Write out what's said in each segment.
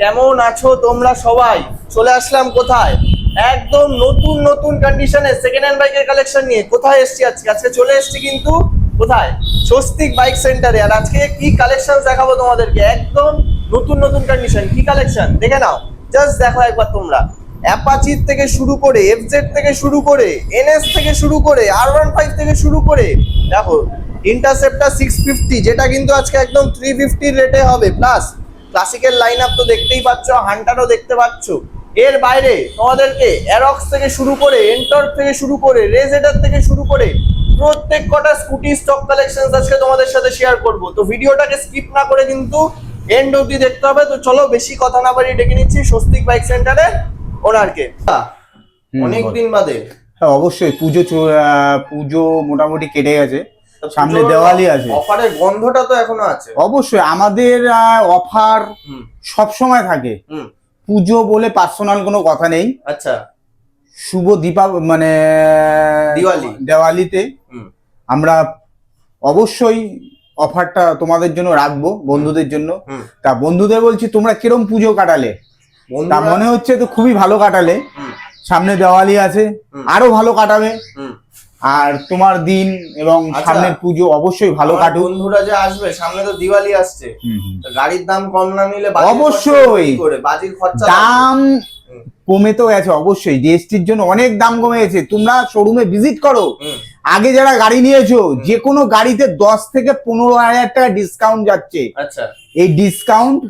কেমন আছো তোমরা সবাই? চলে আসলাম কোথায়? একদম নতুন নতুন কন্ডিশনে সেকেন্ড হ্যান্ড বাইকের কালেকশন নিয়ে। কোথায় এসেছি আজকে? আজকে চলে এসেছি কিন্তু কোথায়? স্বস্তিক বাইক সেন্টারে আর আজকে কি কালেকশন দেখাবো তোমাদেরকে? একদম নতুন নতুন কন্ডিশন কি কালেকশন দেখে নাও। জাস্ট দেখো একবার তোমরা। অ্যাপাচির থেকে শুরু করে এফজেড থেকে শুরু করে এনএস থেকে শুরু করে আর ওয়ান ফাইভ থেকে শুরু করে। দেখো ইন্টারসেপ্টার সিক্স ফিফটি যেটা কিন্তু আজকে একদম থ্রি ফিফটির রেটে হবে। প্লাস ক্লাসিকের লাইন আপ তো দেখতেই পাচ্ছ হান্টারও দেখতে পাচ্ছ। এর বাইরে তোমাদেরকে অ্যারক্স থেকে শুরু করে এন্টর থেকে শুরু করে রেজেডার থেকে শুরু করে প্রত্যেক কটা স্কুটি স্টক কালেকশন আজকে তোমাদের সাথে শেয়ার করব। তো ভিডিওটাকে স্কিপ না করে কিন্তু এন্ড অবধি দেখতে হবে। তো চলো বেশি কথা না বাড়িয়ে ডেকে নিচ্ছি স্বস্তিক বাইক সেন্টারে ওনারকে অনেক দিন বাদে। হ্যাঁ অবশ্যই পুজো পুজো মোটামুটি কেটে গেছে। সামনে দেওয়ালি আছে। অফারের গন্ধটা তো এখনও আছে। অবশ্যই আমাদের অফার সব সময় থাকে। পুজো বলে পার্সোনাল কোনো কথা নেই। আচ্ছা। শুভ দীপা মানে দিওয়ালি। দেওয়ালিতে আমরা অবশ্যই অফারটা তোমাদের জন্য রাখব বন্ধুদের জন্য। তা বন্ধুদের বলছি তোমরা কিরম পুজো কাটালে? তা মনে হচ্ছে তো খুবই ভালো কাটালে। সামনে দেওয়ালি আছে আরও ভালো কাটাবে। আর তোমার দিন এবং আচ্ছা। সামনের পুজো অবশ্যই ভালো কাটুক। বন্ধুরা যে আসবে সামনে তো দিওয়ালি আসছে। গাড়ির দাম কম না নিলে অবশ্যই। করে? বাজির খরচা দাম কমে তো গেছে অবশ্যই। জিএসটির জন্য অনেক দাম কমে গেছে তোমরা শোরুমে ভিজিট করো। আগে যারা গাড়ি নিয়েছো যে কোনো গাড়িতে দশ থেকে পনেরো হাজার টাকা ডিসকাউন্ট যাচ্ছে। আচ্ছা। এই ডিসকাউন্ট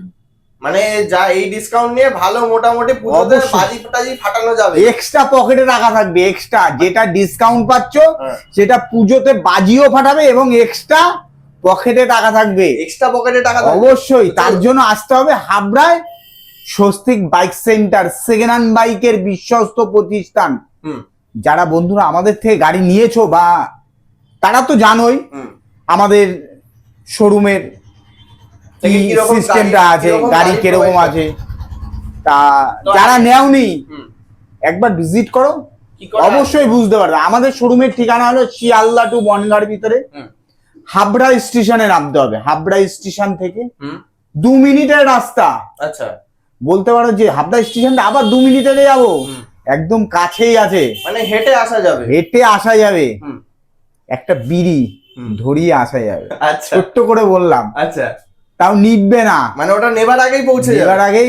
মানে যা এই ডিসকাউন্ট নিয়ে ভালো মোটামুটি পুজোতে অবশ্যই। বাজি টাজি ফাটানো যাবে। এক্সট্রা পকেটে টাকা থাকবে এক্সট্রা যেটা ডিসকাউন্ট পাচ্ছ হ্যাঁ। সেটা পুজোতে বাজিও ফাটাবে এবং এক্সট্রা পকেটে টাকা থাকবে। এক্সট্রা পকেটে টাকা। অবশ্যই তার জন্য আসতে হবে হাবড়ায় Swastik bike center second hand বাইকের বিশ্বস্ত প্রতিষ্ঠান। যারা বন্ধুরা আমাদের থেকে গাড়ি নিয়েছো বা তারা তো জানোই আমাদের শোরুমের কি সিস্টেমটা আছে গাড়ি কীরকম আছে? তা যারা নেওনি একবার ভিজিট করো। অবশ্যই বুঝতে পারবে। আমাদের শোরুমের ঠিকানা হলো শিয়ালদা টু বনগার ভিতরে। হাবড়া স্টেশনে নামতে হবে। হাবড়া স্টেশন থেকে দু মিনিটের রাস্তা। আচ্ছা। বলতে পারো যে হাবড়া স্টেশনটা আবার দু মিনিটে যাব। একদম কাছেই আছে। মানে হেঁটে আসা যাবে। হেঁটে আসা যাবে। একটা বিড়ি। ধরিয়ে আসা যাবে। আচ্ছা। ছোট্ট করে বললাম। আচ্ছা। তাও নিববে না। মানে ওটা নেবার আগেই পৌঁছে যাবে। এবার আগেই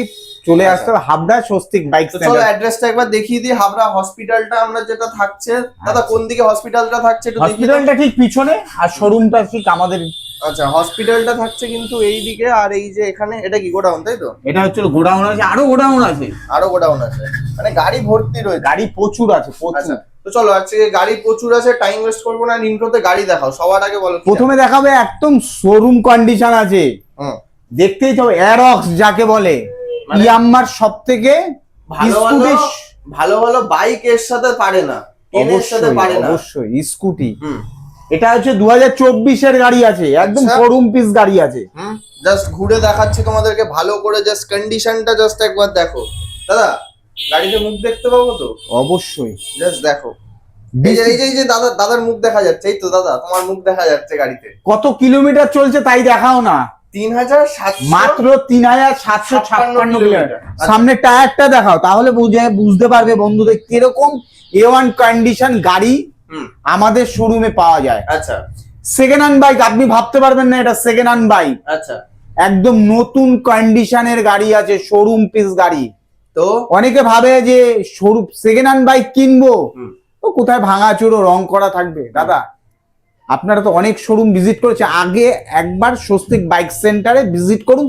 চলে আচ্ছা। আসতে হবে। হাবড়া স্বস্তিক বাইক চলো অ্যাড্রেসটা একবার দেখিয়ে দিই হাবড়া হসপিটালটা আমরা যেটা থাকছে। দাদা কোন দিকে হসপিটালটা থাকছে একটু। হসপিটালটা ঠিক পিছনে আর শোরুমটা ঠিক আমাদের আচ্ছা হসপিটালটা থাকছে কিন্তু এই দিকে আর এই যে এখানে এটা কি গোডাউন তাই তো? এটা হচ্ছে গোডাউন আছে আরও গোডাউন আছে। আরও গোডাউন আছে। মানে গাড়ি ভর্তি রয়েছে। গাড়ি প্রচুর আছে আচ্ছা প্রচুর তো চলো আজকে গাড়ি প্রচুর আছে টাইম ওয়েস্ট করব না ইন্ট্রোতে গাড়ি দেখাও সবার আগে বলো প্রথমে দেখাবে একদম শোরুম কন্ডিশন আছে। হুম। দেখতেই তো অ্যারক্স যাকে বলে। ইয়াম্মার সব থেকে ভালো ভালো ভালো ভালো বাইক এর সাথে পারে না। সাথে পারে না। অবশ্যই স্কুটি হুম। এটা হচ্ছে দু হাজার চব্বিশের গাড়ি আছে একদম আচ্ছা। শোরুম পিস গাড়ি আছে। জাস্ট ঘুরে দেখাচ্ছি তোমাদেরকে ভালো করে জাস্ট কন্ডিশনটা জাস্ট একবার দেখো। দাদা গাড়িতে মুখ দেখতে পাবো তো? অবশ্যই। জাস্ট দেখো। এই যে দাদা দাদার মুখ দেখা যাচ্ছে এই তো দাদা তোমার মুখ দেখা যাচ্ছে গাড়িতে। কত কিলোমিটার চলছে তাই দেখাও না। মাত্র তিন হাজার সাতশো ছাপ্পান্ন কিলোমিটার। সামনে টায়ারটা দেখাও তাহলে বুঝে বুঝতে পারবে বন্ধুদের কীরকম এ ওয়ান কন্ডিশন গাড়ি আমাদের শোরুমে পাওয়া যায়। আচ্ছা। সেকেন্ড হ্যান্ড বাইক আপনি ভাবতে পারবেন না এটা সেকেন্ড হ্যান্ড বাইক আচ্ছা। একদম নতুন কন্ডিশনের গাড়ি আছে শোরুম পিস গাড়ি। তো? অনেকে ভাবে যে শোরুম সেকেন্ড হ্যান্ড বাইক কিনবো? কোথায় ভাঙা চুরো রং করা থাকবে দাদা? আপনারা তো অনেক শোরুম ভিজিট করেছে আগে একবার স্বস্তিক বাইক সেন্টারে ভিজিট করুন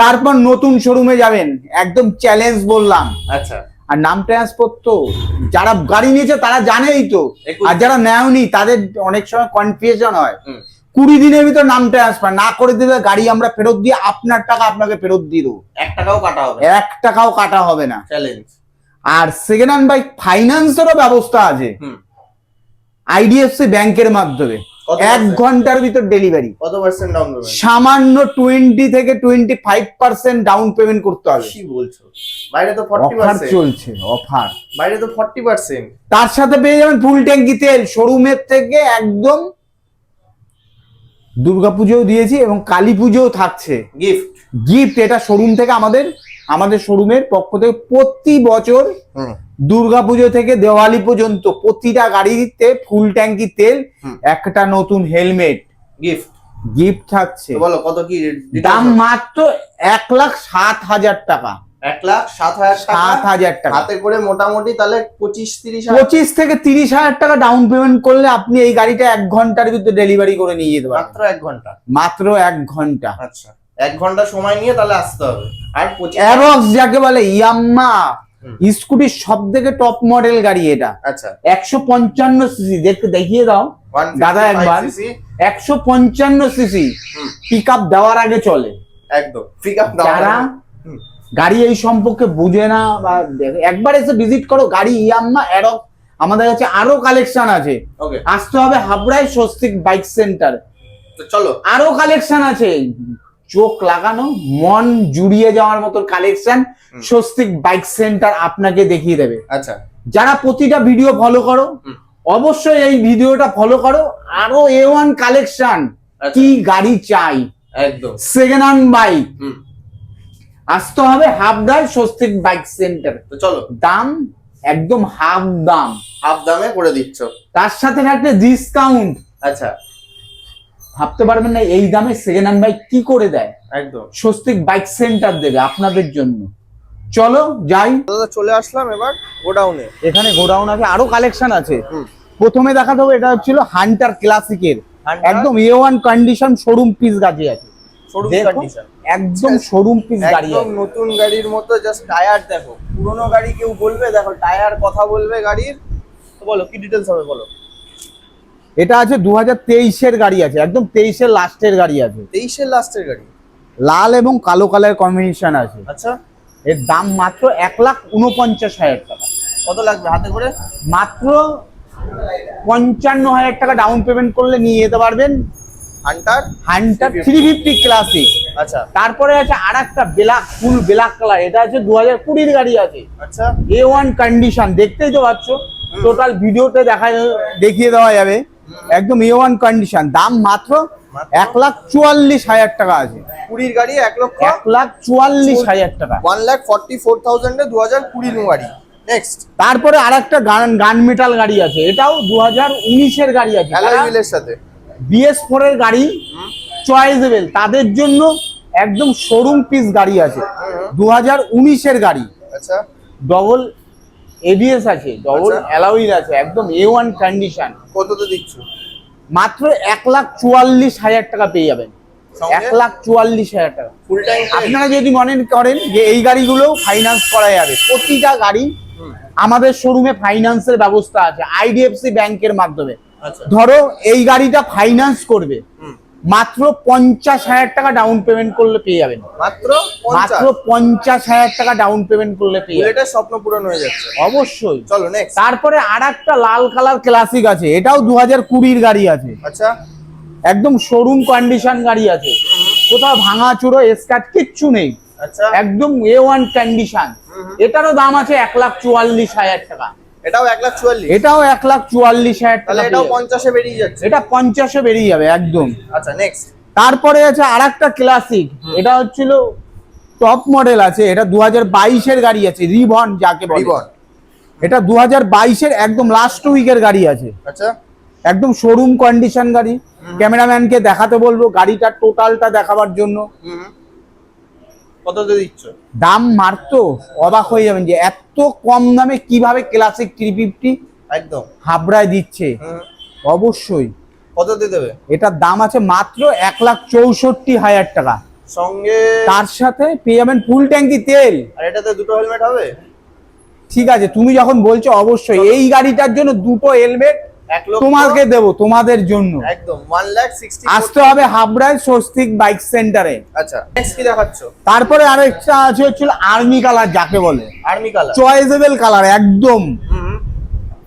তারপর নতুন শোরুমে যাবেন একদম চ্যালেঞ্জ বললাম। আচ্ছা। আর নাম ট্রান্সপোর্ট তো যারা গাড়ি নিয়েছে তারা জানেই তো আর যারা নেওনি তাদের অনেক সময় কনফিউশন হয়। কুড়ি দিনের ভিতর নাম ট্রান্সফার না করে দিলে গাড়ি আমরা ফেরত দিয়ে আপনার টাকা আপনাকে ফেরত দিয়ে দেবো। এক টাকাও কাটা হবে এক টাকাও কাটা হবে না। চ্যালেঞ্জ আর সেকেন্ড হ্যান্ড বাইক ফাইন্যান্সেরও ব্যবস্থা আছে। আইডিএফসি ব্যাংকের মাধ্যমে। এক ঘণ্টার ভিতর ডেলিভারি কত পার্সেন্ট ডাউন পেমেন্ট সামান্য টোয়েন্টি থেকে twenty five percent down payment করতে হবে। কি বলছো? বাইরে তো ফর্টি পার্সেন্ট চলছে অফার বাইরে তো ফর্টি পার্সেন্ট তার সাথে পেয়ে যাবেন ফুল ট্যাঙ্কি তেল। শোরুমের থেকে একদম দুর্গাপুজোও দিয়েছি এবং কালী পুজোও থাকছে। গিফট গিফট এটা শোরুম থেকে আমাদের আমাদের শোরুমের পক্ষ থেকে প্রতি বছর দুর্গাপুজো থেকে দেওয়ালি পর্যন্ত প্রতিটা গাড়িতে ফুল ট্যাঙ্কি তেল একটা নতুন হেলমেট গিফট গিফট থাকছে। বলো কত কি দাম মাত্র এক লাখ সাত হাজার টাকা। এক লাখ সাত হাজার সাত হাজার টাকা। হাতে করে মোটামুটি তাহলে পঁচিশ তিরিশ পঁচিশ থেকে তিরিশ হাজার টাকা ডাউন পেমেন্ট করলে আপনি এই গাড়িটা এক ঘণ্টার ভিতরে ডেলিভারি করে নিয়ে যেতে পারবেন। মাত্র এক ঘণ্টা? মাত্র এক ঘণ্টা। আচ্ছা। এক ঘণ্টা সময় নিয়ে তাহলে আসতে হবে। আর অ্যারক্স যাকে বলে ইয়াম্মা। স্কুটির সব থেকে টপ মডেল গাড়ি এটা। আচ্ছা। একশো পঞ্চান্ন সিসি দেখতে দেখিয়ে দাও। দাদা একবার। একশো পঞ্চান্ন সিসি পিক আপ দেওয়ার আগে চলে। একদম। পিক আপ যারা গাড়ি এই সম্পর্কে বুঝে না বা দেখে একবার এসে ভিজিট করো গাড়ি ইয়াম্মা অ্যারক আমাদের কাছে আরও কালেকশন আছে। আসতে হবে হাবড়ায় স্বস্তিক বাইক সেন্টার চলো। আরও কালেকশন আছে। চোখ লাগানো মন জুড়িয়ে যাওয়ার মতো কালেকশন স্বস্তিক বাইক সেন্টার আপনাকে দেখিয়ে দেবে। আচ্ছা। যারা প্রতিটা ভিডিও ফলো করো অবশ্যই এই ভিডিওটা ফলো করো। আরও এ ওয়ান কালেকশন। কি গাড়ি চাই? একদম। সেকেন্ড হ্যান্ড বাইক আসতে হবে হাফদার স্বস্তিক বাইক সেন্টার তো চলো। দাম একদম হাফ দাম হাফ দামে করে দিচ্ছ। তার সাথে থাকবে ডিসকাউন্ট আচ্ছা। ভাবতে পারবেন না এই দামে সেকেন্ড হ্যান্ড বাইক কি করে দেয়? একদম। স্বস্তিক বাইক সেন্টার দেবে আপনাদের জন্য। চলো যাই। দাদা চলে আসলাম এবার গোডাউনে এখানে গোডাউন আছে আরও কালেকশন আছে। প্রথমে দেখাতে হবে এটা হচ্ছিল হান্টার ক্লাসিকের? একদম A one condition showroom piece গাড়ি আছে। দেখো, একদম শোরুম পিস গাড়ি একদম নতুন গাড়ির মতো জাস্ট টায়ার দেখো। পুরনো গাড়ি কেউ বলবে দেখো টায়ার কথা বলবে গাড়ির। বলো কি ডিটেলস হবে বলো। এটা আছে দু হাজার তেইশের গাড়ি আছে একদম তেইশের লাস্টের গাড়ি আছে। তেইশের লাস্টের গাড়ি? লাল এবং কালো কালার কম্বিনেশন আছে। আচ্ছা। এর দাম মাত্র এক লাখ উনপঞ্চাশ হাজার টাকা। কত লাগবে হাতে করে? মাত্র পঞ্চান্ন হাজার টাকা ডাউন পেমেন্ট করলে নিয়ে যেতে পারবেন। Hunter Hunter three fifty Classic আচ্ছা। তারপরে আছে আর একটা ব্ল্যাক ফুল ব্ল্যাক কালার এটা আছে দু হাজার কুড়ির গাড়ি আছে। আচ্ছা। এ ওয়ান কন্ডিশন দেখতেই তো পাচ্ছ। টোটাল ভিডিওতে দেখা দেখিয়ে দেওয়া যাবে। একদম এ ওয়ান কন্ডিশন দাম মাত্র? এক লাখ চুয়াল্লিশ হাজার টাকা আছে। কুড়ির গাড়ি এক লক্ষ এক লাখ চুয়াল্লিশ হাজার টাকা। ওয়ান লাখ ফর্টি ফোর থাউজেন্ডে দু হাজার কুড়ির গাড়ি। নেক্সট তারপরে আর একটা গান গান মেটাল গাড়ি আছে। এটাও দু হাজার উনিশের গাড়ি আছে। অ্যালয় সাথে। বিএস ফোর এর গাড়ি চয়েসেবল তাদের জন্য একদম শোরুম পিস গাড়ি আছে। দু হাজার উনিশের গাড়ি। আচ্ছা। ডবল এবিএস আছে ডবল আচ্ছা। অ্যালাউইল আছে একদম এ ওয়ান কন্ডিশন কততে দিচ্ছ? মাত্র এক লাখ চুয়াল্লিশ হাজার টাকা পেয়ে যাবেন? এক লাখ চুয়াল্লিশ হাজার টাকা। ফুল টাইম আপনারা যদি মনে করেন যে এই গাড়িগুলো ফাইন্যান্স করা যাবে প্রতিটা গাড়ি আমাদের শোরুমে ফাইন্যান্সের ব্যবস্থা আছে আইডিএফসি ব্যাংকের মাধ্যমে। আচ্ছা। ধরো এই গাড়িটা ফাইন্যান্স করবে। মাত্র পঞ্চাশ হাজার টাকা ডাউন পেমেন্ট করলে পেয়ে যাবেন। মাত্র মাত্র পঞ্চাশ হাজার টাকা ডাউন পেমেন্ট করলে পেয়ে বুলেটের স্বপ্ন পূরণ হয়ে যাচ্ছে। অবশ্যই। চলো নেক্সট তারপরে আর একটা লাল কালার ক্লাসিক আছে এটাও দু হাজার কুড়ির গাড়ি আছে। আচ্ছা। একদম শোরুম কন্ডিশন গাড়ি আছে। কোথাও ভাঙা চুরো স্কাচ কিচ্ছু নেই। আচ্ছা। একদম এ ওয়ান কন্ডিশন। এটারও দাম আছে এক লাখ চুয়াল্লিশ হাজার টাকা। এটাও এক লাখ চুয়াল্লিশ। এটাও এক লাখ চুয়াল্লিশ হাজার টাকা এটাও পঞ্চাশে বেরিয়ে যাচ্ছে। এটা পঞ্চাশে বেরিয়ে যাবে একদম। আচ্ছা নেক্সট তারপরে আছে আর একটা ক্লাসিক এটা হচ্ছিল টপ মডেল আছে এটা দু হাজার বাইশের গাড়ি আছে রিভন যাকে রিবন এটা দু হাজার বাইশের একদম লাস্ট উইকের গাড়ি আছে। আচ্ছা। একদম শোরুম কন্ডিশন গাড়ি। ক্যামেরাম্যানকে দেখাতে বলব গাড়িটা টোটালটা দেখাবার জন্য। কততে দিচ্ছ? দাম মারতো অবাক হয়ে যাবেন যে এত কম দামে কীভাবে ক্লাসিক থ্রি ফিফটি একদম। হাবড়ায় দিচ্ছে? অবশ্যই। কততে দেবে? এটার দাম আছে মাত্র এক লাখ চৌষট্টি হাজার টাকা। সঙ্গে তার সাথে পেয়ে যাবেন ফুল ট্যাঙ্কি তেল। আর এটাতে দুটো হেলমেট হবে? ঠিক আছে তুমি যখন বলছো অবশ্যই। এই গাড়িটার জন্য দুটো হেলমেট তোমাকে দেবো তোমাদের জন্য। একদম আসতে হবে হাবড়ায় স্বস্তিক বাইক সেন্টারে। আচ্ছা নেক্সট কি দেখাচ্ছ? তারপরে আরেকটা আছে হচ্ছিল আর্মি কালার যাকে বলে। Army colour. চয়েসেবল কালার একদম।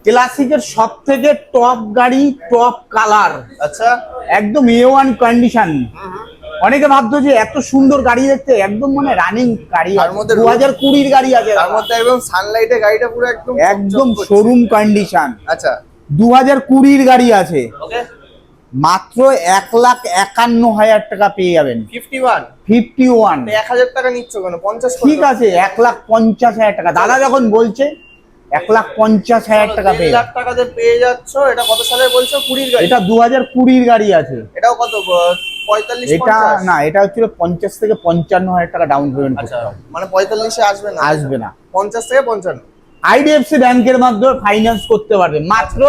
ক্লাসিকের সব থেকে টপ গাড়ি টপ কালার। আচ্ছা। একদম এ ওয়ান কন্ডিশন। অনেকে ভাবতো যে এত সুন্দর গাড়ি দেখতে একদম মানে রানিং গাড়ি তার মধ্যে দু হাজার কুড়ির গাড়ি আছে তার মধ্যে একদম সানলাইটে গাড়িটা পুরো একদম একদম শোরুম কন্ডিশন আচ্ছা। দু হাজার কুড়ির গাড়ি আছে। মাত্র এক লাখ একান্ন হাজার টাকা পেয়ে যাবেন। ফিফটি ওয়ান ফিফটি ওয়ান এক হাজার টাকা নিচ্ছ কেন? পঞ্চাশ ঠিক আছে এক লাখ পঞ্চাশ হাজার টাকা। দাদা যখন বলছে এক লাখ পঞ্চাশ হাজার টাকা পেয়ে লাখ টাকাতে পেয়ে যাচ্ছ এটা কত সালে বলছো? কুড়ির গাড়ি। এটা দু হাজার কুড়ির গাড়ি আছে। এটাও কত? পঁয়তাল্লিশ এটা? না এটা হচ্ছিল পঞ্চাশ থেকে পঞ্চান্ন হাজার টাকা ডাউন পেমেন্ট আচ্ছা মানে পঁয়তাল্লিশে আসবে না। আসবে না। পঞ্চাশ থেকে পঞ্চান্ন। আইডিএফসি ব্যাংকের মাধ্যমে ফাইন্যান্স করতে পারবে। মাত্র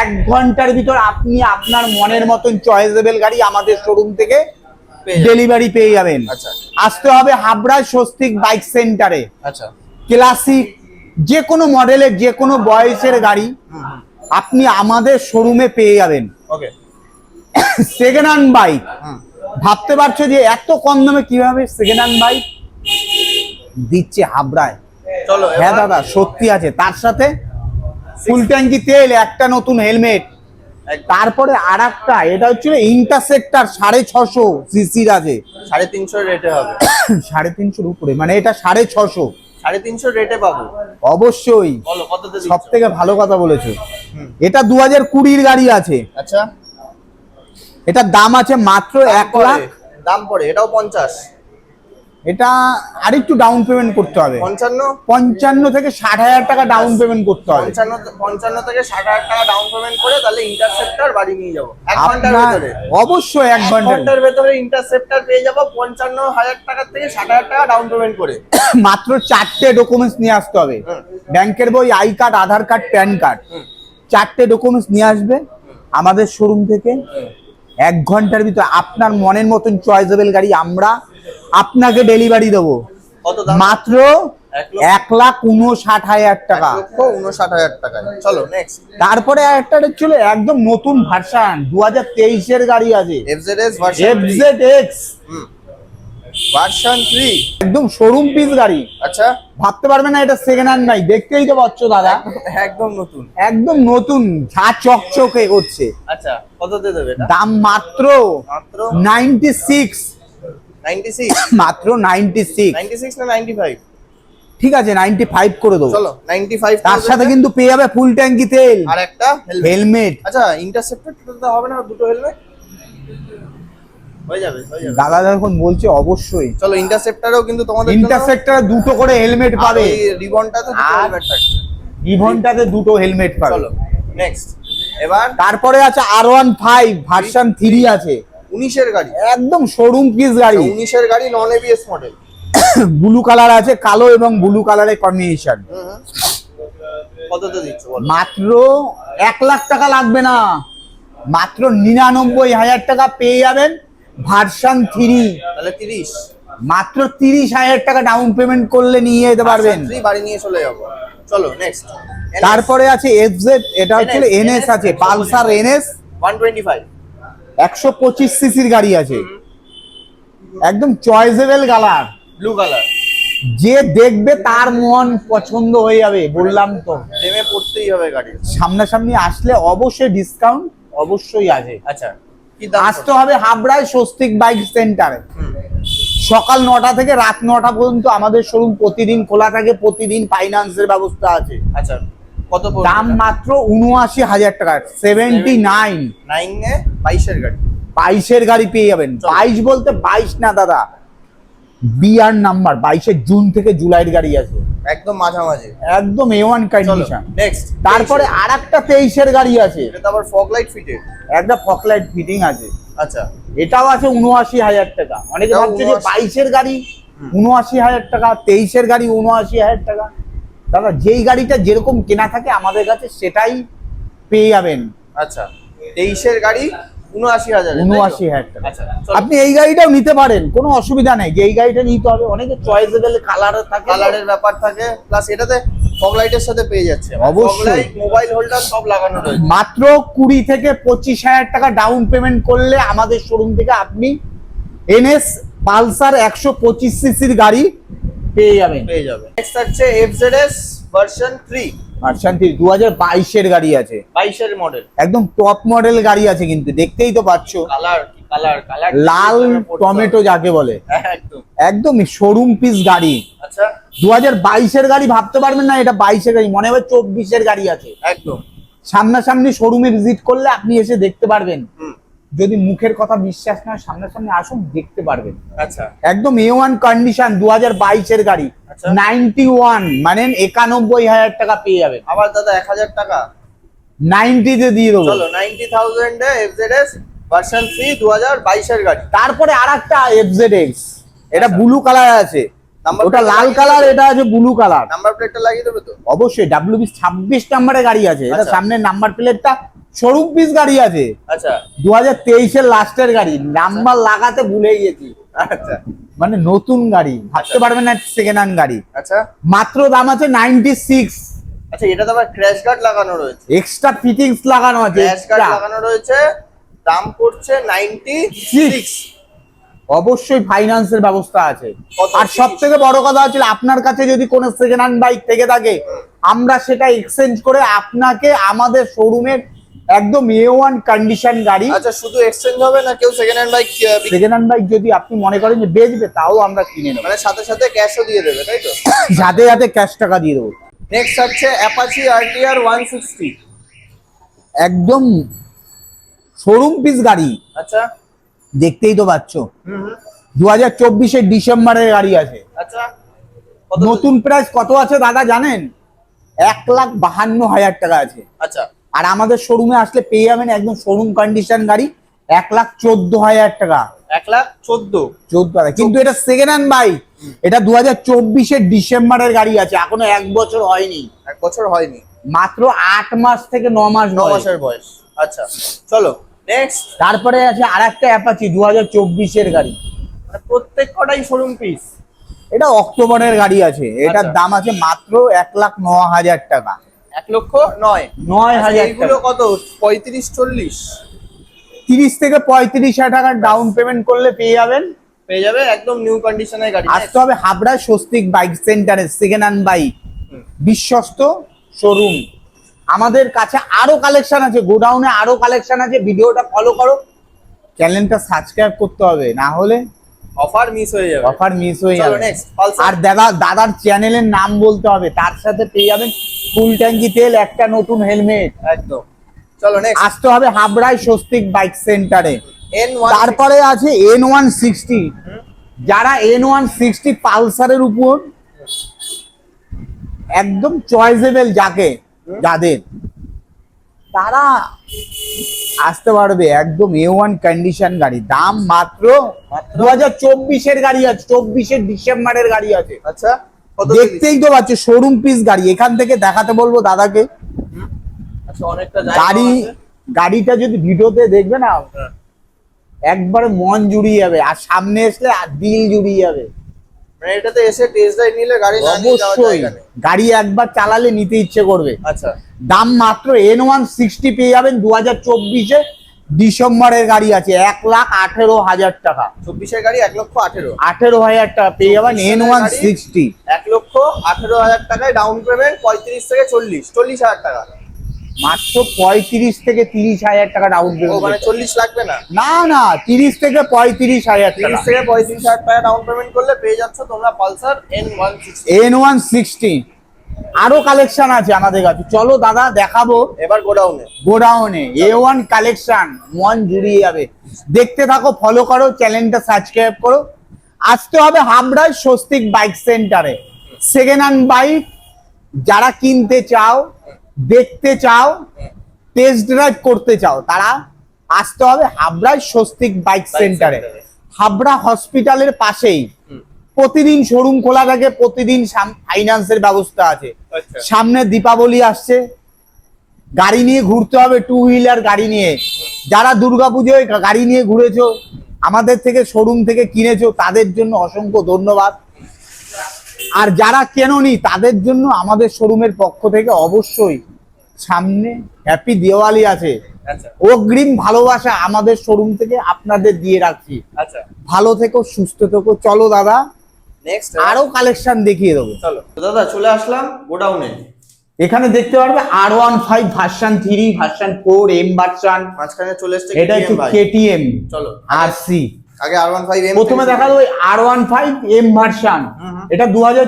এক ঘণ্টার ভিতর আপনি আপনার মনের মতন চয়েসেবল গাড়ি আমাদের শোরুম থেকে ডেলিভারি পেয়ে যাবেন। আচ্ছা। আসতে হবে হাবড়া স্বস্তিক বাইক সেন্টারে আচ্ছা। ক্লাসিক যে কোনো মডেলের যে কোনো বয়সের গাড়ি আপনি আমাদের শোরুমে পেয়ে যাবেন। ওকে। সেকেন্ড হ্যান্ড বাইক ভাবতে পারছ যে এত কম দামে কীভাবে সেকেন্ড হ্যান্ড বাইক দিচ্ছে হাবড়ায়? হ্যাঁ দাদা সত্যি আছে। তার সাথে ফুল ট্যাঙ্কি তেল একটা নতুন হেলমেট। তারপরে আর একটা এটা হচ্ছে ইন্টারসেক্টার সাড়ে ছশো সিসির আছে। সাড়ে তিনশো রেটে হবে। সাড়ে তিনশোর উপরে মানে এটা সাড়ে ছশো। সাড়ে তিনশো রেটে পাবো? অবশ্যই? সব থেকে ভালো কথা বলেছ। এটা দু হাজার কুড়ির গাড়ি আছে। আচ্ছা। এটার দাম আছে মাত্র এক লাখ দাম পড়ে এটাও পঞ্চাশ। এটা আরেকটু ডাউন পেমেন্ট করতে হবে। পঞ্চান্ন? পঞ্চান্ন থেকে ষাট হাজার টাকা ডাউন পেমেন্ট করতে হবে। পঞ্চান্ন পঞ্চান্ন থেকে ষাট হাজার টাকা ডাউন পেমেন্ট করে তাহলে ইন্টারসেপ্টার বাড়ি নিয়ে যাব। এক ঘণ্টার ভেতরে। অবশ্যই এক ঘণ্টার। ভেতরে ইন্টারসেপ্টার পেয়ে যাব পঞ্চান্ন হাজার টাকা থেকে ষাট হাজার টাকা ডাউন পেমেন্ট করে। মাত্র চারটে ডকুমেন্টস নিয়ে আসতে হবে। ব্যাংকের বই I card Aadhaar card PAN card. চারটে ডকুমেন্টস নিয়ে আসবে আমাদের শোরুম থেকে। এক ঘণ্টার ভিতরে আপনার মনের মতন চয়েসেবল গাড়ি আমরা আপনাকে ডেলিভারি দেবো। মাত্র এক লাখ উনষাট হাজার টাকা। উনষাট হাজার টাকা চলো তারপরে একটা ছিল একদম নতুন ভার্সান দু হাজার তেইশের গাড়ি আছে। এফজেড এক্স ভার্সন থ্রি একদম শোরুম পিস গাড়ি। আচ্ছা। ভাবতে পারবে না এটা সেকেন্ড হ্যান্ড নাই দেখতেই তো পাচ্ছ দাদা। একদম নতুন। একদম নতুন ঝা চকচকে করছে। আচ্ছা দেবে দাম মাত্র মাত্র? নাইনটি সিক্স মাত্র নাইনটি সিক্স নাইনটি সিক্স না নাইনটি ফাইভ ঠিক আছে নাইনটি ফাইভ করে দেবো। চলো নাইনটি ফাইভ তার সাথে কিন্তু পেয়ে যাবে ফুল ট্যাঙ্কি তেল। আর একটা হেলমেট আচ্ছা ইন্টারসেপ্টর তো হবে না দুটো হেলমেট হয়ে যাবে দাদা যখন বলছে অবশ্যই। চলো ইন্টারসেপ্টারও কিন্তু তোমাদের দুটো করে হেলমেট পাবে। রিবনটাতে দুটো আর- হেলমেট থাকছে ইভনটাতে দুটো হেলমেট পাবে। চলো নেক্সট এবার তারপরে আছে R one five version three আছে। উনিশের গাড়ি। একদম শোরুম পিস গাড়ি। উনিশের গাড়ি non ABS model blue colour আছে কালো এবং ব্লু কালারের কম্বিনেশন দিচ্ছ মাত্র এক লাখ টাকা লাগবে না। মাত্র নিরানব্বই হাজার টাকা পেয়ে যাবেন ভার্সন থ্রি তাহলে তিরিশ। মাত্র তিরিশ হাজার টাকা ডাউন পেমেন্ট করলে নিয়ে যেতে পারবেন। বাড়ি নিয়ে চলে যাব। চলো নেক্সট তারপরে আছে এফজেড এটা হচ্ছে এনএস আছে Pulsar NS one twenty five একশো পঁচিশ সিসির গাড়ি আছে। একদম চয়েসেবল কালার ব্লু কালার যে দেখবে তার মন পছন্দ হয়ে যাবে বললাম তো। প্রেমে পড়তেই হবে গাড়ি। সামনাসামনি আসলে অবশ্যই ডিসকাউন্ট অবশ্যই আছে। আচ্ছা আসতে হবে হাবড়ায় স্বস্তিক বাইক সেন্টারে। সকাল নটা থেকে রাত নটা পর্যন্ত আমাদের শোরুম প্রতিদিন খোলা থাকে প্রতিদিন ফাইন্যান্সের ব্যবস্থা আছে। আচ্ছা। কত দাম মাত্র উনআশি হাজার টাকা। সেভেন্টি নাইন নাইন বাইশের গাড়ি। বাইশের গাড়ি পেয়ে যাবেন। বাইশ বলতে বাইশ না দাদা। বিআর নাম্বার বাইশের জুন থেকে জুলাইয়ের গাড়ি আছে। একদম মাঝামাঝি। একদম এ ওয়ান কন্ডিশন নেক্সট তারপরে আর একটা তেইশের গাড়ি আছে। এটা আবার ফগ লাইট ফিটেড একটা ফকলাইট ফিটিং আছে। আচ্ছা। এটাও আছে উনআশি হাজার টাকা। অনেকে ভাবছে যে বাইশের গাড়ি উনআশি হাজার টাকা তেইশের গাড়ি উনআশি হাজার টাকা। দাদা যেই গাড়িটা যেরকম কেনা থাকে আমাদের কাছে সেটাই পেয়ে যাবেন। আচ্ছা তেইশের গাড়ি উনআশি হাজার উনআশি হাজার টাকা। আচ্ছা আপনি এই গাড়িটাও নিতে পারেন কোনো অসুবিধা নেই। যে এই গাড়িটা নিতে হবে অনেকে চয়েসেবল কালার থাকে। কালারের ব্যাপার থাকে প্লাস এটাতে সাথে পেয়ে যাচ্ছে। অবশ্যই। মোবাইল হোল্ডার সব লাগানো রয়েছে। মাত্র কুড়ি থেকে পঁচিশ হাজার টাকা ডাউন পেমেন্ট করলে আমাদের শোরুম থেকে আপনি এনএস পালসার একশো পঁচিশ সিসির গাড়ি পেয়ে যাবেন। পেয়ে যাবে নেক্সট হচ্ছে এফজেডএস ভার্সন থ্রি আর শান্তি দু হাজার বাইশের গাড়ি আছে। বাইশের মডেল একদম টপ মডেল গাড়ি আছে কিন্তু দেখতেই তো পাচ্ছ। কালার কি কালার কালার লাল টমেটো যাকে বলে। একদম। একদম শোরুম পিস গাড়ি। আচ্ছা। দু হাজার বাইশের গাড়ি ভাবতে পারবেন না এটা বাইশের গাড়ি মনে হয় চব্বিশের গাড়ি আছে। একদম। সামনাসামনি শোরুমে ভিজিট করলে আপনি এসে দেখতে পারবেন। যদি মুখের কথা বিশ্বাস না সামনাসামনি আসুন দেখতে পারবেন। আচ্ছা। একদম এ ওয়ান কন্ডিশন দু হাজার বাইশের গাড়ি। আচ্ছা। নাইনটি ওয়ান মানে একানব্বই হাজার টাকা পেয়ে যাবেন। আবার দাদা এক হাজার টাকা? নাইনটিতে দিয়ে দেবো। চলো ninety thousand FZS version three দু হাজার বাইশের গাড়ি। তারপরে আর একটা এফজেড এক্স এটা ব্লু কালার আছে। ওটা লাল কালার এটা আছে ব্লু কালার নাম্বার প্লেটটা লাগিয়ে দেবে তো? অবশ্যই ডাব্লিউ বি ছাব্বিশ নাম্বারের গাড়ি আছে। এটা আচ্ছা। সামনের নাম্বার প্লেটটা শোরুম পিস গাড়ি আছে। আচ্ছা। দু হাজার তেইশের লাস্টের গাড়ি। নাম্বার লাগাতে ভুলে গেছি। আচ্ছা। মানে নতুন গাড়ি। ভাবতে আচ্ছা। পারবেন না সেকেন্ড হ্যান্ড গাড়ি। আচ্ছা। মাত্র দাম আছে নাইনটি সিক্স আচ্ছা এটা তো আবার ক্র্যাশ গার্ড লাগানো রয়েছে। এক্সট্রা ফিটিংস লাগানো আছে ক্র্যাশ গার্ড লাগানো রয়েছে। দাম পড়ছে নাইনটি সিক্স অবশ্যই ফাইন্যান্সের ব্যবস্থা আছে। আর সব থেকে বড় কথা হচ্ছে আপনার কাছে যদি কোনো সেকেন্ড হ্যান্ড বাইক থেকে থাকে আমরা সেটা এক্সচেঞ্জ করে আপনাকে আমাদের শোরুমের একদম এ ওয়ান কন্ডিশন গাড়ি আচ্ছা শুধু এক্সচেঞ্জ হবে না কেউ second hand bike second hand bike যদি আপনি মনে করেন যে বেচবে তাও আমরা কিনে নেব। মানে সাথে সাথে ক্যাশও দিয়ে দেবে তাই তো? যাতে যাতে ক্যাশ টাকা দিয়ে দেবো। নেক্সট হচ্ছে অ্যাপাচি আরটিআর ওয়ান সিক্সটি একদম শোরুম পিস গাড়ি। আচ্ছা। দেখতেই তো পাচ্ছ। দু হাজার চব্বিশের ডিসেম্বরের গাড়ি আছে। আচ্ছা নতুন প্রাইস কত আছে দাদা জানেন? এক লাখ বাহান্ন হাজার টাকা আছে। আচ্ছা। আর আমাদের শোরুমে আসলে পেয়ে যাবেন একদম শোরুম কন্ডিশন গাড়ি এক লাখ চোদ্দ হাজার টাকা। এক লাখ চোদ্দ। চোদ্দ হাজার। কিন্তু এটা সেকেন্ড হ্যান্ড বাইক এটা দু হাজার চব্বিশের ডিসেম্বরের গাড়ি আছে। এখনও এক বছর হয়নি। এক বছর হয়নি। মাত্র আট মাস থেকে ন মাস ন। মাসের বয়স। আচ্ছা চলো। নেক্সট তারপরে আছে আর একটা অ্যাপাচি দু হাজার চব্বিশের গাড়ি। মানে প্রত্যেক কটাই শোরুম পিস এটা অক্টোবরের গাড়ি আছে। এটার আচ্ছা। দাম আছে মাত্র এক লাখ ন হাজার টাকা। এক লক্ষ নয়। নয় আচ্ছা, হাজার এইগুলো কত? পঁয়ত্রিশ চল্লিশ? তিরিশ থেকে পঁয়ত্রিশ হাজার টাকার ডাউন পেমেন্ট করলে পেয়ে যাবেন। পেয়ে যাবে একদম নিউ কন্ডিশনের গাড়ি আসতে হবে হাবড়ায় স্বস্তিক বাইক সেন্টারে সেকেন্ড হ্যান্ড বাইক বিশ্বস্ত শোরুম আমাদের কাছে আরও কালেকশন আছে গোডাউনে আরও কালেকশন আছে ভিডিওটা ফলো করো। চ্যানেলটা সাবস্ক্রাইব করতে হবে না হলে অফার মিস হয়ে যাবে। অফার মিস হয়ে যাবে। আর দাদা দাদার চ্যানেলের নাম বলতে হবে তার সাথে পেয়ে যাবেন ফুল ট্যাঙ্কি তেল একটা নতুন হেলমেট একদম। চলো নেক্সট আসতে হবে হাবড়ায় স্বস্তিক বাইক সেন্টারে। তারপরে আছে এন ওয়ান সিক্সটি যারা এন ওয়ান সিক্সটি পালসারের উপর একদম চয়েসেবল যাকে যাদের তারা আসতে পারবে একদম এ ওয়ান কন্ডিশন গাড়ি। দাম মাত্র? দু হাজার চব্বিশের গাড়ি আছে চব্বিশের ডিসেম্বরের গাড়ি আছে। আচ্ছা দেখতেই তো পাচ্ছ শোরুম পিস গাড়ি। এখান থেকে দেখাতে বলব দাদাকে। আচ্ছা গাড়ি গাড়িটা যদি ভিডিওতে দেখবে না হ্যাঁ। একবারে মন জুড়িয়ে যাবে। আর সামনে আসলে আর দিল জুড়িয়ে যাবে। মানে এটাতে এসে টেস্ট ড্রাইভ নিলে গাড়ি অবশ্যই। গাড়ি একবার চালালে নিতে ইচ্ছে করবে। আচ্ছা। দাম মাত্র এন ওয়ান সিক্সটি পেয়ে যাবেন দু হাজার চব্বিশে। ডিসেম্বরের গাড়ি আছে এক লাখ আঠেরো হাজার টাকা। চব্বিশের গাড়ি এক লক্ষ আঠেরো। আঠেরো হাজার টাকা পেয়ে যাবেন এন ওয়ান সিক্সটি এক লক্ষ আঠেরো হাজার টাকায় ডাউন পেমেন্ট পঁয়ত্রিশ থেকে চল্লিশ চল্লিশ হাজার টাকা। মাত্র পঁয়ত্রিশ থেকে তিরিশ হাজার টাকা ডাউন ও মানে চল্লিশ লাগবে না? না না তিরিশ থেকে পঁয়ত্রিশ হাজার তিরিশ থেকে পঁয়ত্রিশ হাজার টাকা ডাউন পেমেন্ট করলে পেয়ে যাচ্ছ তোমরা Pulsar N one N one sixty আরও কালেকশন আছে আমাদের কাছে। চলো দাদা দেখাবো। এবার গোডাউনে। গোডাউনে। এ ওয়ান কালেকশন মন জুড়িয়ে যাবে। দেখতে থাকো ফলো করো চ্যানেলটা সাবস্ক্রাইব করো। আসতে হবে হাবড়ায় স্বস্তিক বাইক সেন্টারে সেকেন্ড হ্যান্ড বাইক যারা কিনতে চাও দেখতে চাও টেস্ট ড্রাইভ করতে চাও তারা আসতে হবে হাবড়ায় স্বস্তিক বাইক সেন্টারে হাবড়া হসপিটালের পাশেই। প্রতিদিন শোরুম খোলা থাকে প্রতিদিন ফাইন্যান্সের ব্যবস্থা আছে। আচ্ছা। সামনে দীপাবলি আসছে। গাড়ি নিয়ে ঘুরতে হবে টু হুইলার গাড়ি নিয়ে। যারা দুর্গাপুজোয় গাড়ি নিয়ে ঘুরেছো আমাদের থেকে শোরুম থেকে কিনেছো তাদের জন্য অসংখ্য ধন্যবাদ। আর যারা কেননি তাদের জন্য আমাদের শোরুমের পক্ষ থেকে অবশ্যই সামনে হ্যাপি দিওয়ালি আছে। আচ্ছা। অগ্রিম ভালোবাসা আমাদের শোরুম থেকে আপনাদের দিয়ে রাখছি। আচ্ছা। ভালো থেকো সুস্থ থেকো। চলো দাদা নেক্সট আরও কালেকশন দেখিয়ে দেবো। চলো। দাদা চলে আসলাম গোডাউনে। এখানে দেখতে পারবে R one five version three version four M version মাঝখানে চলে এসছে এটা হচ্ছে কেটিএম চলো। আর সি আগে আর ওয়ান ফাইভ প্রথমে দেখা যাবে R one five M version. এটা দু হাজার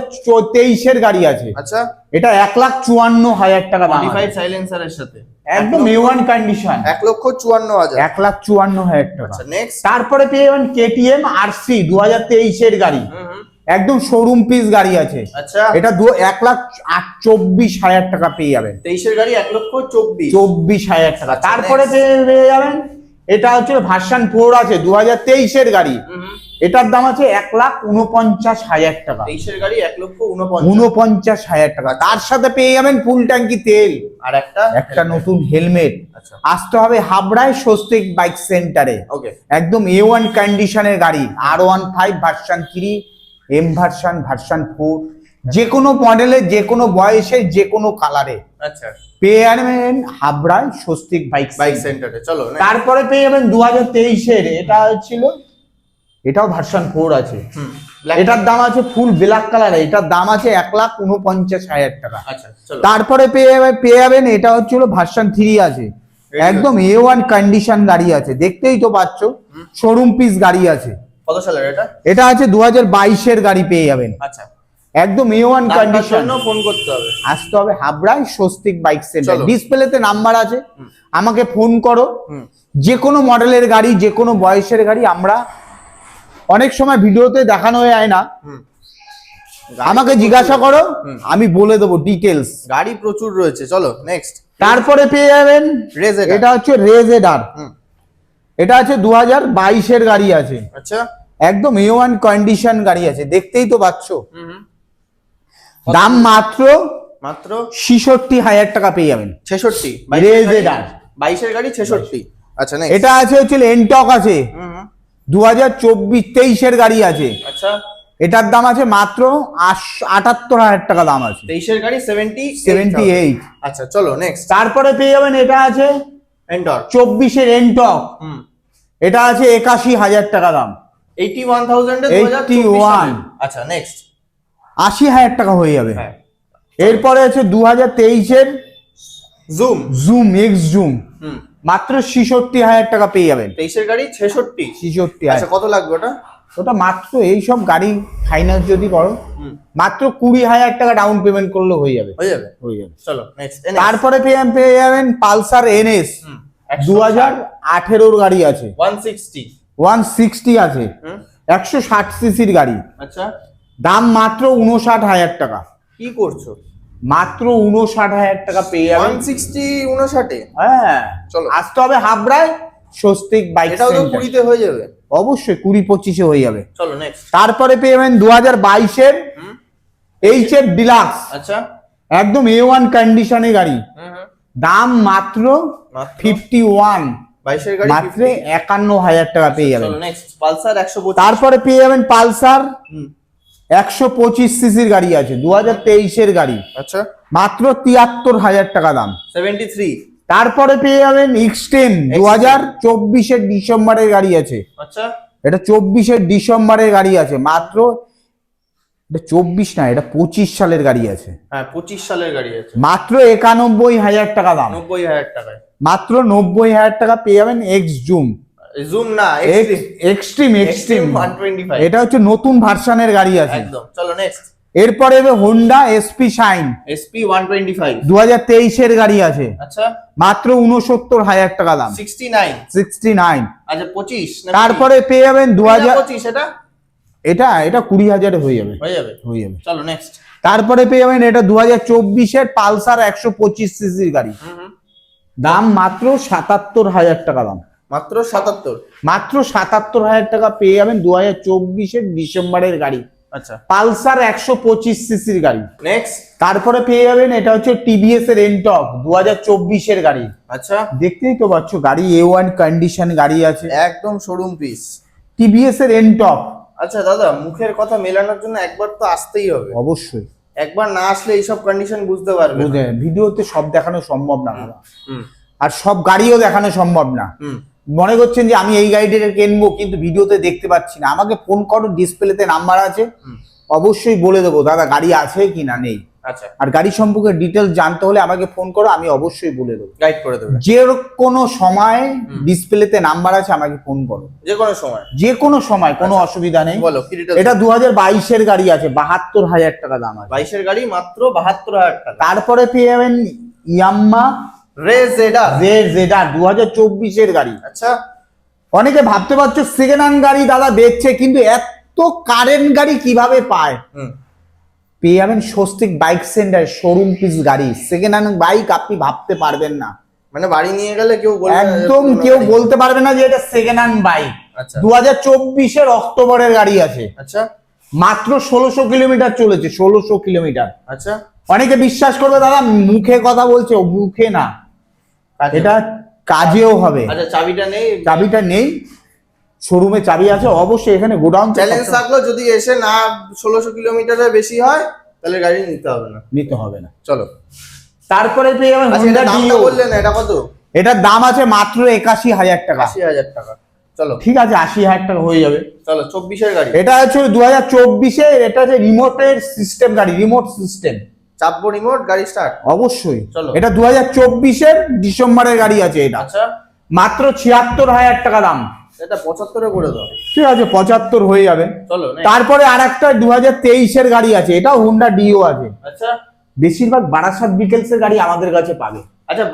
তেইশের গাড়ি আছে। আচ্ছা। এটা এক লাখ চুয়ান্ন হাজার টাকা দাম। মডিফাইড সাইলেন্সারের সাথে। একদম এ ওয়ান কন্ডিশন এক লক্ষ চুয়ান্ন হাজার। এক লাখ চুয়ান্ন হাজার টাকা। আচ্ছা নেক্সট তারপরে পেয়ে যাবেন কেটিএম আর সি দু হাজার তেইশের গাড়ি। একদম শোরুম পিস গাড়ি আছে। আচ্ছা। এটা দু এক লাখ চব্বিশ হাজার টাকা পেয়ে যাবেন। তেইশের গাড়ি এক লক্ষ চব্বিশ। চব্বিশ হাজার টাকা। আচ্ছা, তারপরে পেয়ে পেয়ে যাবেন এটা হচ্ছে ভার্সান ফোর আছে দু হাজার তেইশের গাড়ি। এটার দাম আছে এক লাখ উনপঞ্চাশ হাজার টাকা। তেইশের গাড়ি এক লক্ষ উনপঞ্চাশ। হাজার টাকা। তার সাথে পেয়ে যাবেন ফুল ট্যাঙ্কি তেল। আর একটা? একটা নতুন হেলমেট। আচ্ছা। আসতে হবে হাবড়ায় স্বস্তিক বাইক সেন্টারে। ওকে। একদম এ ওয়ান কন্ডিশনের গাড়ি। R one five version three M version version four. যে কোনো মডেলের যে কোনো বয়সে যে কোনো কালারে আচ্ছা। পেয়ে যাবেন হাবড়ায় স্বস্তিক বাইক বাইক সেন্টার চলো তারপরে পেয়ে যাবেন দু হাজার তেইশের এটা ছিল এটাও ভার্সান ফোর আছে। এটার দাম আছে ফুল ব্ল্যাক কালার এটার দাম আছে এক লাখ উনপঞ্চাশ হাজার টাকা। আচ্ছা তারপরে পেয়ে পেয়ে যাবেন এটা হচ্ছিল ভার্সন থ্রি আছে। একদম এ ওয়ান কন্ডিশন গাড়ি আছে দেখতেই তো পাচ্ছ শোরুম পিস গাড়ি আছে। কত সালের এটা? এটা আছে দু হাজার বাইশের গাড়ি পেয়ে যাবেন। আচ্ছা। একদম এ ওয়ান কন্ডিশন ফোন করতে হবে। আসতে হবে হাবড়ায় স্বস্তিক বাইক সেন্টার ডিসপ্লেতে নাম্বার আছে। আমাকে ফোন করো। যে কোনো মডেলের গাড়ি যে কোনো বয়সের গাড়ি আমরা অনেক সময় ভিডিওতে দেখানো যায় না। আমাকে জিজ্ঞাসা করো আমি বলে দেবো ডিটেলস গাড়ি প্রচুর রয়েছে চলো নেক্সট তারপরে পেয়ে যাবেন রেজেড এটা হচ্ছে রেজেডার এটা আছে দু হাজার বাইশের গাড়ি আছে। আচ্ছা। একদম এ ওয়ান কন্ডিশন গাড়ি আছে দেখতেই তো পাচ্ছ। দাম মাত্র মাত্র ছিষট্টি হাজার টাকা পেয়ে যাবেন। ছেষট্টি। বাইশের গাড়ি ছেষট্টি। আচ্ছা এটা আছে হচ্ছে এনটক আছে। দু হাজার চব্বিশ তেইশের গাড়ি আছে। আচ্ছা। এটার দাম আছে মাত্র আটাত্তর হাজার টাকা দাম আছে। তেইশের গাড়ি সেভেন্টি সেভেন্টি এইট আচ্ছা চলো নেক্সট তারপরে পেয়ে যাবেন এটা আছে এন্ডর চব্বিশের এনটক হুম। এটা আছে একাশি হাজার টাকা দাম। এইটি ওয়ান থাউজেন্ড 81 আচ্ছা নেক্সট আশি হাজার টাকা হয়ে যাবে। হ্যাঁ। এরপরে আছে দু হাজার তেইশের জুম জুম এক্স জুম মাত্র ছিষট্টি হাজার টাকা পেয়ে যাবেন। তেইশের গাড়ি ছেষট্টি। ছিষট্টি আচ্ছা কত লাগবে ওটা? ওটা মাত্র এইসব গাড়ি ফাইন্যান্স যদি করো মাত্র কুড়ি হাজার টাকা ডাউন পেমেন্ট করলে হয়ে যাবে। হয়ে যাবে? হয়ে যাবে। চলো নেক্সট তারপরে পেয়ে পেয়ে যাবেন পালসার এনএস দু হাজার আঠেরোর গাড়ি আছে। ওয়ান সিক্সটি ওয়ান সিক্সটি আছে। একশো ষাট সিসির গাড়ি। আচ্ছা। দাম মাত্র উনষাট হাজার টাকা। কি করছ? মাত্র উনষাট হাজার টাকা পেয়ে যাবেন সিক্সটি উনষাটে? হ্যাঁ। চলো। আসতে হবে হাবড়ায় স্বস্তিক বাইক এটাও তো কুড়িতে হয়ে যাবে। অবশ্যই কুড়ি পঁচিশে হয়ে যাবে। চলো নেক্সট তারপরে পেয়ে যাবেন দু হাজার বাইশের হুম। H F deluxe. আচ্ছা। একদম এ ওয়ান কন্ডিশনে গাড়ি। দাম মাত্র ফিফটি ওয়ান মাত্র একান্ন হাজার টাকা পেয়ে যাবেন। একশো পঁচিশ। তারপরে পেয়ে যাবেন পালসার। একশো পঁচিশ সিসির গাড়ি আছে দু হাজার তেইশের গাড়ি। আচ্ছা। মাত্র তিয়াত্তর হাজার টাকা দাম। সেভেন্টি থ্রি তারপরে পেয়ে যাবেন এক্সটেম দু হাজার চব্বিশের ডিসেম্বরের গাড়ি আছে। আচ্ছা। এটা চব্বিশের ডিসেম্বরের গাড়ি আছে মাত্র এটা চব্বিশ না এটা পঁচিশ সালের গাড়ি আছে। হ্যাঁ পঁচিশ সালের গাড়ি আছে। মাত্র একানব্বই হাজার টাকা দাম। নব্বই হাজার টাকায়। মাত্র নব্বই হাজার টাকা পেয়ে যাবেন এক্স জুম জুম না এক্সট্রিম এক্সট্রিম এটা হচ্ছে নতুন ভার্সনের গাড়ি আছে। একদম চলো নেক্সট এরপরে Honda SP Shine SP one twenty five দু হাজার তেইশের গাড়ি আছে। আচ্ছা। মাত্র উনসত্তর হাজার টাকা দাম। সিক্সটি নাইন সিক্সটি নাইন আচ্ছা পঁচিশ নাকি? তারপরে পেয়ে যাবেন দু না, হাজার পঁচিশ এটা? এটা এটা কুড়ি হাজারে হয়ে যাবে। হয়ে যাবে। হয়ে যাবে। চলো নেক্সট তারপরে পেয়ে যাবেন এটা দু হাজার চব্বিশের পালসার একশো পঁচিশ সিসির গাড়ি। দাম মাত্র সাতাত্তর হাজার টাকা দাম। মাত্র সাতাত্তর। মাত্র সাতাত্তর হাজার টাকা পেয়ে যাবেন দু হাজার চব্বিশের ডিসেম্বরের গাড়ি। আচ্ছা। পালসার একশো পঁচিশ সিসির গাড়ি। নেক্সট তারপরে পেয়ে যাবেন এটা হচ্ছে টিভিএস এর এনটক দু হাজার চব্বিশের গাড়ি। আচ্ছা। দেখতেই তো পাচ্ছ গাড়ি এ ওয়ান কন্ডিশন গাড়ি আছে। একদম শোরুম পিস টিভিএস এর এনটক আচ্ছা দাদা মুখের কথা মেলানোর জন্য একবার তো আসতেই হবে। অবশ্যই। একবার না আসলে এইসব কন্ডিশন বুঝতে পারবে। ভিডিওতে সব দেখানো সম্ভব না। আর সব গাড়িও দেখানো সম্ভব না। হুম। মনে করছেন যে আমি এই গাড়িটা কিনবো কিন্তু ভিডিওতে দেখতে পাচ্ছি না। আমাকে ফোন করো ডিসপ্লেতে নাম্বার আছে। অবশ্যই বলে দেবো দাদা গাড়ি আছে কি না নেই? আচ্ছা। আর গাড়ি সম্পর্কে ডিটেলস জানতে হলে আমাকে ফোন করো আমি অবশ্যই বলে দেবো। গাইড করে দেবো। যে কোনো সময় ডিসপ্লেতে নাম্বার আছে আমাকে ফোন করো। যে কোনো সময়। যে কোনো সময় কোনো অসুবিধা নেই। বলো এটা দু হাজার বাইশের গাড়ি আছে বাহাত্তর হাজার টাকা দাম আছে। বাইশের গাড়ি মাত্র বাহাত্তর হাজার টাকা। তারপরে পেয়ে যাবেন ইয়াম্মা রে জেডার? জেড জেডার দু হাজার চব্বিশের গাড়ি। আচ্ছা। অনেকে ভাবতে পারছ সেকেন্ড হ্যান্ড গাড়ি দাদা বেচছে কিন্তু এত কারেন্ট গাড়ি কীভাবে পায়? পেয়ে যাবেন Swastik bike centre showroom piece গাড়ি। সেকেন্ড হ্যান্ড বাইক আপনি ভাবতে পারবেন না। মানে বাড়ি নিয়ে গেলে কেউ একদম কেউ বলতে পারবে না যে এটা সেকেন্ড হ্যান্ড বাইক আচ্ছা। দু হাজার চব্বিশের অক্টোবরের গাড়ি আছে। আচ্ছা। মাত্র ষোলোশো কিলোমিটার চলেছে ষোলোশো কিলোমিটার। আচ্ছা। অনেকে বিশ্বাস করবে দাদা মুখে কথা বলছে ও মুখে না। এটা কাজেও হবে। আচ্ছা চাবিটা নেই? চাবিটা নেই। শোরুমে চাবি আছে অবশ্যই এখানে গোডাউন চ্যালেঞ্জ থাকল যদি এসে না ষোলোশো কিলোমিটারের বেশি হয় তাহলে গাড়ি নিতে হবে না। নিতে হবে না। চলো। তারপরে পেয়ে যাবেন আচ্ছা এটা Honda দামটা Dio। বললেন এটা কত? এটার দাম আছে মাত্র একাশি হাজার টাকা। আশি হাজার টাকা। চলো। ঠিক আছে আশি হাজার টাকা হয়ে যাবে। চলো চব্বিশের গাড়ি। এটা হচ্ছে দু হাজার চব্বিশে এটা হচ্ছে রিমোটের সিস্টেম গাড়ি রিমোট সিস্টেম চাপবো রিমোট গাড়ি স্টার্ট অবশ্যই। চলো। এটা দু হাজার চব্বিশের ডিসেম্বরের গাড়ি আছে এটা। আচ্ছা। মাত্র ছিয়াত্তর হাজার টাকা দাম। এটা পঁচাত্তরে করে দাও। ঠিক আছে পঁচাত্তর হয়ে যাবে। চলো তারপরে আর একটা দু হাজার তেইশের গাড়ি আছে। এটা হুন্ডা ডিও আছে। আচ্ছা। বেশিরভাগ বারাসাত বিকেলসের গাড়ি আমাদের কাছে পাবে। আচ্ছা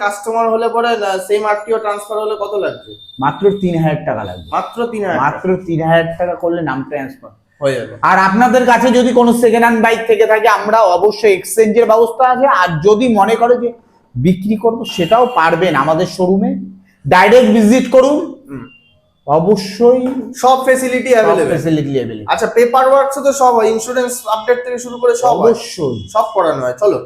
কাস্টমার হলে পরে সেম আরটিও ট্রান্সফার হলে কত লাগবে? মাত্র তিন হাজার টাকা লাগবে। মাত্র তিন হাজার মাত্র তিন হাজার টাকা করলে নাম ট্রান্সফার হয়ে যাবে। আর আপনাদের কাছে যদি কোনো সেকেন্ড হ্যান্ড বাইক থেকে থাকে আমরা অবশ্যই এক্সচেঞ্জের ব্যবস্থা আছে। আর যদি মনে করো যে বিক্রি করব সেটাও পারবেন আমাদের শোরুমে ডাইরেক্ট ভিজিট করুন। অবশ্যই সব ফেসিলিটি অ্যাভেলেবেল ফেসিলিটি লেভেল আচ্ছা পেপার ওয়ার্কস তো সব হয় ইন্স্যুরেন্স আপডেট থেকে শুরু করে সব অবশ্যই। সব করানো হয় চলো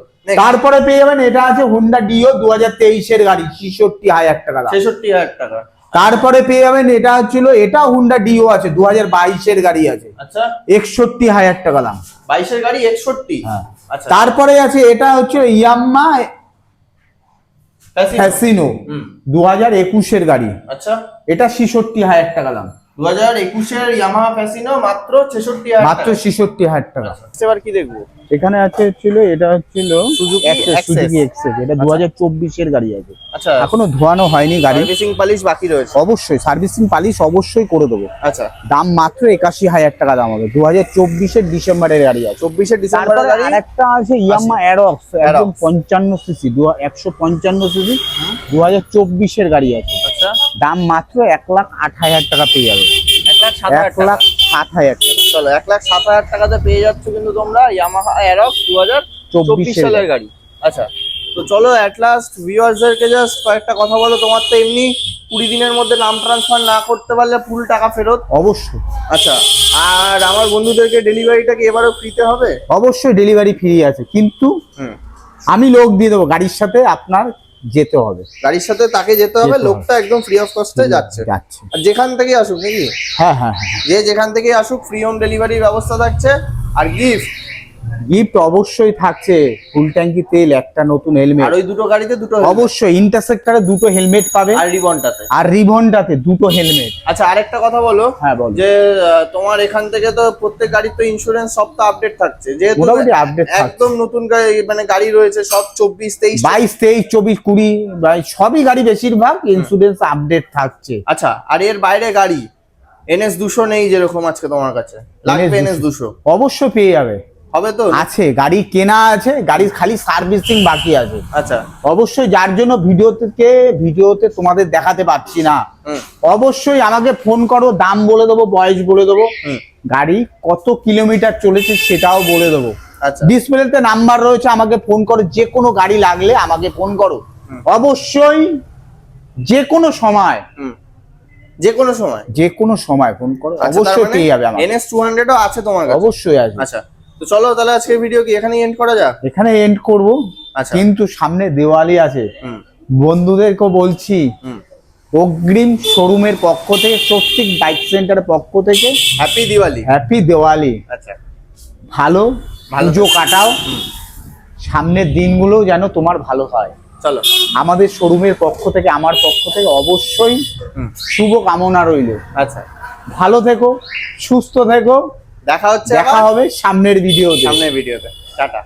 তারপরে পেয়ে যাবেন এটা আছে হুন্ডা ডিও দু হাজার তেইশের গাড়ি ছেষট্টি হাজার টাকা। ছেষট্টি হাজার টাকা। তারপরে পেয়ে যাবেন এটা হচ্ছিল এটা হুন্ডা ডিও আছে দু হাজার বাইশের গাড়ি আছে। আচ্ছা। একষট্টি হাজার টাকা দাম। বাইশের গাড়ি একষট্টি? হ্যাঁ। আচ্ছা। তারপরে আছে এটা হচ্ছে ইয়াম্মা ফ্যাসিনো দু হাজার একুশের গাড়ি। আচ্ছা। এটা ছেষট্টি হাজার টাকা দাম। দু হাজার একুশের ইয়ামাহা ফ্যাসিনো মাত্র ছেষট্টি মাত্র ছেষট্টি হাজার টাকা। এবার কি দেখব? এখানে আছে হচ্ছিল এটা হচ্ছিল Suzuki Access, Access। Suzuki Access, এটা দু হাজার চব্বিশের গাড়ি আছে। আচ্ছা। এখনও ধোয়ানো হয়নি গাড়ি। সার্ভিসিং পালিশ বাকি রয়েছে। অবশ্যই সার্ভিসিং পালিশ অবশ্যই করে দেবো। আচ্ছা। দাম মাত্র একাশি হাজার টাকা দাম হবে। দু হাজার চব্বিশের ডিসেম্বরের গাড়ি আছে। গাড়ি? আরেকটা আছে ইয়ামা অ্যারক্স একদম। পঞ্চান্ন সিসি একশো পঞ্চান্ন সিসি দু হাজার চব্বিশের গাড়ি আছে। আচ্ছা। দাম মাত্র এক লাখ আট হাজার টাকা পেয়ে যাবে। এক লাখ সাত হাজার টাকা। চলো এক লাখ সাত হাজার টাকাতে পেয়ে যাচ্ছ কিন্তু তোমরা ইয়ামাহা অ্যারক্স দু হাজার চব্বিশ সালের গাড়ি। আচ্ছা তো চলো অ্যাট লাস্ট ভিউয়ার্সদেরকে জাস্ট কয়েকটা কথা বলো। তোমার তো এমনি কুড়ি দিনের মধ্যে নাম ট্রান্সফার না করতে পারলে ফুল টাকা ফেরত। অবশ্যই। আচ্ছা আর আমার বন্ধুদেরকে ডেলিভারিটা কি এবারও ফ্রিতে হবে? অবশ্যই ডেলিভারি ফ্রি আছে। কিন্তু আমি লোক দিয়ে দেবো গাড়ির সাথে আপনার যেতে হবে। গাড়ির সাথে তাকে যেতে হবে লোকটা একদম ফ্রি অফ কস্টে যাচ্ছে। আর যেখান থেকে আসুক নাকি? হ্যাঁ হ্যাঁ হ্যাঁ যে যেখান থেকে আসুক ফ্রি হোম ডেলিভারির ব্যবস্থা থাকছে। আর গিফট গিফট অবশ্যই থাকছে ফুল ট্যাঙ্কি তেল একটা নতুন হেলমেট আর ওই দুটো গাড়িতে দুটো অবশ্যই ইন্টারসেক্টরে দুটো হেলমেট পাবে। আর রিবনটাতে আর রিবনটাতে দুটো হেলমেট আচ্ছা আরেকটা কথা বলো। হ্যাঁ বল। যে তোমার এখান থেকে তো প্রত্যেক গাড়ির তো ইন্স্যুরেন্স সব তো আপডেট থাকছে। যেহেতু মোটামুটি থাকছে। একদম নতুন গাড়ি মানে গাড়ি রয়েছে সব চব্বিশ তেইশ বাইশ তেইশ চব্বিশ কুড়ি বাইশ সবই গাড়ি বেশিরভাগ ইন্স্যুরেন্স আপডেট থাকছে। আচ্ছা আর এর বাইরে গাড়ি এনএস দুশো নেই যেরকম আজকে তোমার কাছে। লাগবে এনএস দুশো। অবশ্যই পেয়ে যাবে। হবে তো? আছে গাড়ি কেনা আছে গাড়ির খালি সার্ভিসিং বাকি আছে। আচ্ছা। অবশ্যই যার জন্য ভিডিও থেকে ভিডিওতে তোমাদের দেখাতে পাচ্ছি না অবশ্যই আমাকে ফোন করো দাম বলে দেবো বয়স বলে দেবো। গাড়ি কত কিলোমিটার চলেছে সেটাও বলে দেবো। আচ্ছা। ডিসপ্লেতে নাম্বার রয়েছে আমাকে ফোন করো যে কোনো গাড়ি লাগলে আমাকে ফোন করো। অবশ্যই যে কোনো সময়। হুম। যে কোনো সময়। যে কোনো সময় ফোন করো আচ্ছা, অবশ্যই পেয়ে যাবে আমার এনএস টু হান্ড্রেডও আছে তোমার কাছে? অবশ্যই আছে। আচ্ছা। তো চলো তাহলে আজকে ভিডিও কি এখানেই এন্ড করা যাক? এখানে এন্ড করব আচ্ছা। কিন্তু সামনে দেওয়ালি আছে। বন্ধুদেরকে বলছি অগ্রিম শোরুমের পক্ষ থেকে চৌত্রিক বাইক সেন্টারের পক্ষ থেকে হ্যাপি দিওয়ালি হ্যাপি দেওয়ালি আচ্ছা। ভালো ভালো পুজো কাটাও। সামনের দিনগুলো যেন তোমার ভালো হয়। চলো। আমাদের শোরুমের পক্ষ থেকে আমার পক্ষ থেকে অবশ্যই শুভ কামনা রইল। আচ্ছা। ভালো থেকো সুস্থ থেকো। দেখা হচ্ছে দেখা হবে সামনের ভিডিওতে। সামনের ভিডিওতে। টাটা।